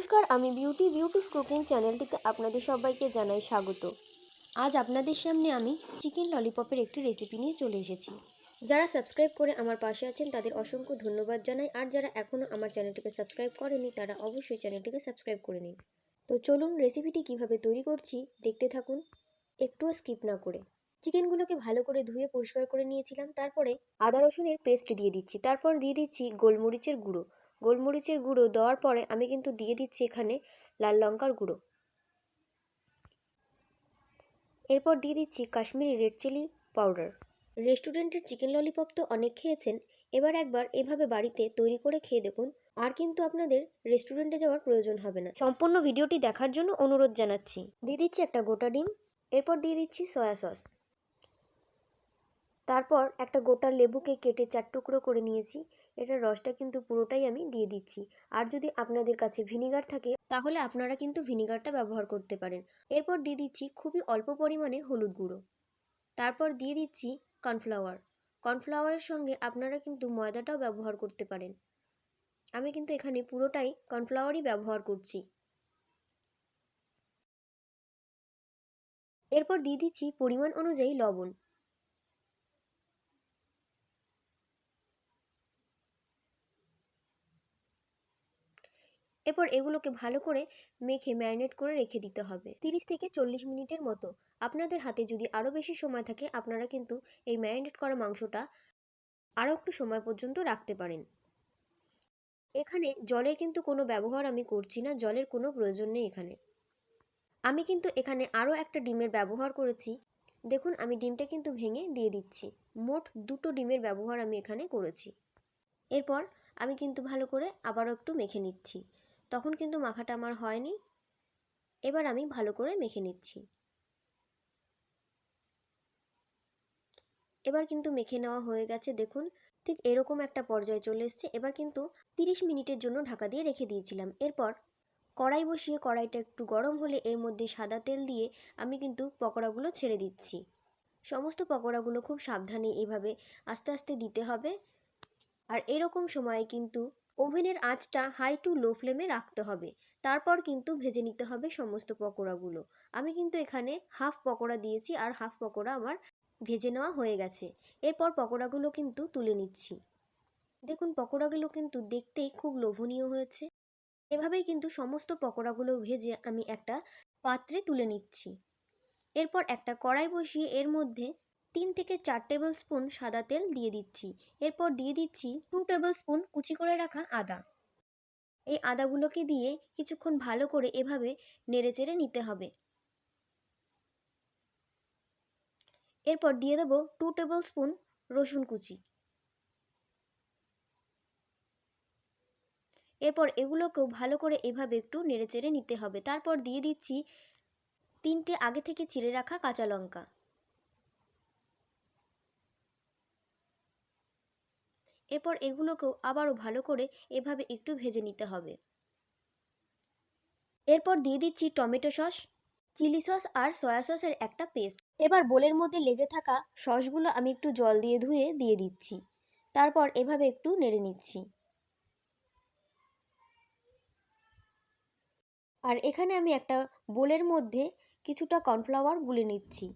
নমস্কার, আমি beauty beauties cooking চ্যানেলটিতে আপনাদের সবাইকে জানাই স্বাগত। আজ আপনাদের সামনে আমি চিকেন ললিপপের একটি রেসিপি নিয়ে চলে এসেছি। যারা সাবস্ক্রাইব করে আমার পাশে আছেন, তাদের অসংখ্য ধন্যবাদ জানাই। আর যারা এখনও আমার চ্যানেলটিকে সাবস্ক্রাইব করেনি, তারা অবশ্যই চ্যানেলটিকে সাবস্ক্রাইব করে নিন। তো চলুন রেসিপিটি কীভাবে তৈরি করছি, দেখতে থাকুন। একটুও স্কিপ না করে। চিকেনগুলোকে ভালো করে ধুয়ে পরিষ্কার করে নিয়েছিলাম। তারপরে আদা রসুনের পেস্ট দিয়ে দিচ্ছি। তারপর দিয়ে দিচ্ছি গোলমরিচের গুঁড়ো। গোলমরিচের গুঁড়ো দেওয়ার পরে আমি কিন্তু দিয়ে দিচ্ছি এখানে লাল লঙ্কার গুঁড়ো। এরপর দিয়ে দিচ্ছি কাশ্মীরি রেড চিলি পাউডার। রেস্টুরেন্টের চিকেন ললিপপ তো অনেক খেয়েছেন, এবার একবার এভাবে বাড়িতে তৈরি করে খেয়ে দেখুন। আর কিন্তু আপনাদের রেস্টুরেন্টে যাওয়ার প্রয়োজন হবে না। সম্পূর্ণ ভিডিওটি দেখার জন্য অনুরোধ জানাচ্ছি। দিয়ে দিচ্ছি একটা গোটা ডিম, এরপর দিয়ে দিচ্ছি সয়া সস। তারপর একটা গোটা লেবুকে কেটে চার টুকরো করে নিয়েছি। এটার রসটা কিন্তু পুরোটাই আমি দিয়ে দিচ্ছি। আর যদি আপনাদের কাছে ভিনিগার থাকে, তাহলে আপনারা কিন্তু ভিনিগারটা ব্যবহার করতে পারেন। এরপর দিয়ে দিচ্ছি খুবই অল্প পরিমাণে হলুদ গুঁড়ো। তারপর দিয়ে দিচ্ছি কর্নফ্লাওয়ার। কর্নফ্লাওয়ারের সঙ্গে আপনারা কিন্তু ময়দাটাও ব্যবহার করতে পারেন। আমি কিন্তু এখানে পুরোটাই কর্নফ্লাওয়ারই ব্যবহার করছি। এরপর দিয়ে দিচ্ছি পরিমাণ অনুযায়ী লবণ। এরপর এগুলোকে ভালো করে মেখে ম্যারিনেট করে রেখে দিতে হবে। তিরিশ থেকে চল্লিশ মিনিটের মতো। আপনাদের হাতে যদি আরও বেশি সময় থাকে, আপনারা কিন্তু এই ম্যারিনেট করা মাংসটা আরও একটু সময় পর্যন্ত রাখতে পারেন। এখানে জলের কিন্তু কোনো ব্যবহার আমি করছি না, জলের কোনো প্রয়োজন নেই এখানে। আমি কিন্তু এখানে আরও একটা ডিমের ব্যবহার করেছি। দেখুন, আমি ডিমটা কিন্তু ভেঙে দিয়ে দিচ্ছি। মোট দুটো ডিমের ব্যবহার আমি এখানে করেছি। এরপর আমি কিন্তু ভালো করে আবারও একটু মেখে নিচ্ছি। তখন কিন্তু মাখাটা আমার হয়নি। এবার আমি ভালো করে মেখে নিচ্ছি। এবার কিন্তু মেখে নেওয়া হয়ে গেছে, দেখুন। ঠিক এরকম একটা পর্যায়ে চলে এসছে। এবার কিন্তু তিরিশ মিনিটের জন্য ঢাকা দিয়ে রেখে দিয়েছিলাম। এরপর কড়াই বসিয়ে কড়াইটা একটু গরম হলে এর মধ্যে সাদা তেল দিয়ে আমি কিন্তু পকোড়াগুলো ছেড়ে দিচ্ছি। সমস্ত পকোড়াগুলো খুব সাবধানে এভাবে আস্তে আস্তে দিতে হবে। আর এরকম সময়ে কিন্তু ওভেনের আঁচটা হাই টু লো ফ্লেমে রাখতে হবে। তারপর কিন্তু ভেজে নিতে হবে সমস্ত পকোড়াগুলো। আমি কিন্তু এখানে হাফ পকোড়া দিয়েছি আর হাফ পকোড়া আমার ভেজে নেওয়া হয়ে গেছে। এরপর পকোড়াগুলো কিন্তু তুলে নিচ্ছি। দেখুন, পকোড়াগুলো কিন্তু দেখতেই খুব লোভনীয় হয়েছে। এভাবেই কিন্তু সমস্ত পকোড়াগুলো ভেজে আমি একটা পাত্রে তুলে নিচ্ছি। এরপর একটা কড়াই বসিয়ে এর মধ্যে তিন থেকে চার টেবিল স্পুন সাদা তেল দিয়ে দিচ্ছি। এরপর দিয়ে দিচ্ছি টু টেবিল স্পুন কুচি করে রাখা আদা। এই আদাগুলোকে দিয়ে কিছুক্ষণ ভালো করে এভাবে নেড়েচেড়ে নিতে হবে। এরপর দিয়ে দেবো টু টেবিল স্পুন রসুন কুচি। এরপর এগুলোকেও ভালো করে এভাবে একটু নেড়েচেড়ে নিতে হবে। তারপর দিয়ে দিচ্ছি তিনটে আগে থেকে চিড়ে রাখা কাঁচা লঙ্কা। এরপর এগুলোকেও আবারও ভালো করে এভাবে একটু ভেজে নিতে হবে। এরপর দিয়ে দিচ্ছি টমেটো সস, চিলি সস আর সয়া সসের একটা পেস্ট। এবার বোলের মধ্যে লেগে থাকা সসগুলো আমি একটু জল দিয়ে ধুয়ে দিয়ে দিচ্ছি। তারপর এভাবে একটু নেড়ে নিচ্ছি। আর এখানে আমি একটা বোলের মধ্যে কিছুটা কর্নফ্লাওয়ার গুলে নিচ্ছি।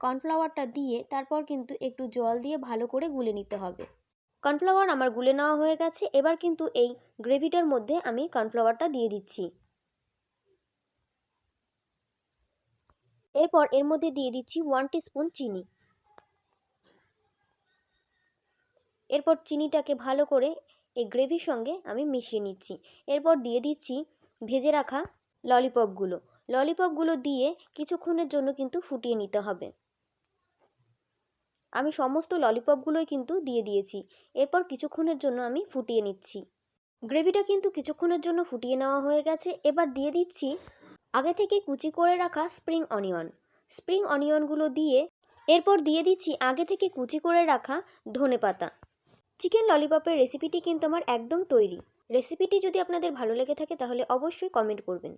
কর্নফ্লাওয়ারটা দিয়ে তারপর কিন্তু একটু জল দিয়ে ভালো করে গুলে নিতে হবে। কর্নফ্লাওয়ার আমার গুলে নেওয়া হয়ে গেছে, এবার কিন্তু এই গ্রেভিটার মধ্যে আমি কর্নফ্লাওয়ারটা দিয়ে দিচ্ছি। এরপর এর মধ্যে দিয়ে দিচ্ছি ওয়ান স্পুন চিনি। এরপর চিনিটাকে ভালো করে এই গ্রেভির সঙ্গে আমি মিশিয়ে নিচ্ছি। এরপর দিয়ে দিচ্ছি ভেজে রাখা ললিপপগুলো। ললিপপগুলো দিয়ে কিছুক্ষণের জন্য কিন্তু ফুটিয়ে নিতে হবে। আমি সমস্ত ললিপপগুলোই কিন্তু দিয়ে দিয়েছি। এরপর কিছুক্ষণের জন্য আমি ফুটিয়ে নিচ্ছি। গ্রেভিটা কিন্তু কিছুক্ষণের জন্য ফুটিয়ে নেওয়া হয়ে গেছে। এবার দিয়ে দিচ্ছি আগে থেকে কুচি করে রাখা স্প্রিং অনিয়ন। স্প্রিং অনিয়নগুলো দিয়ে এরপর দিয়ে দিচ্ছি আগে থেকে কুচি করে রাখা ধনে পাতা। চিকেন ললিপপের রেসিপিটি কিন্তু আমার একদম তৈরি। রেসিপিটি যদি আপনাদের ভালো লেগে থাকে তাহলে অবশ্যই কমেন্ট করবেন।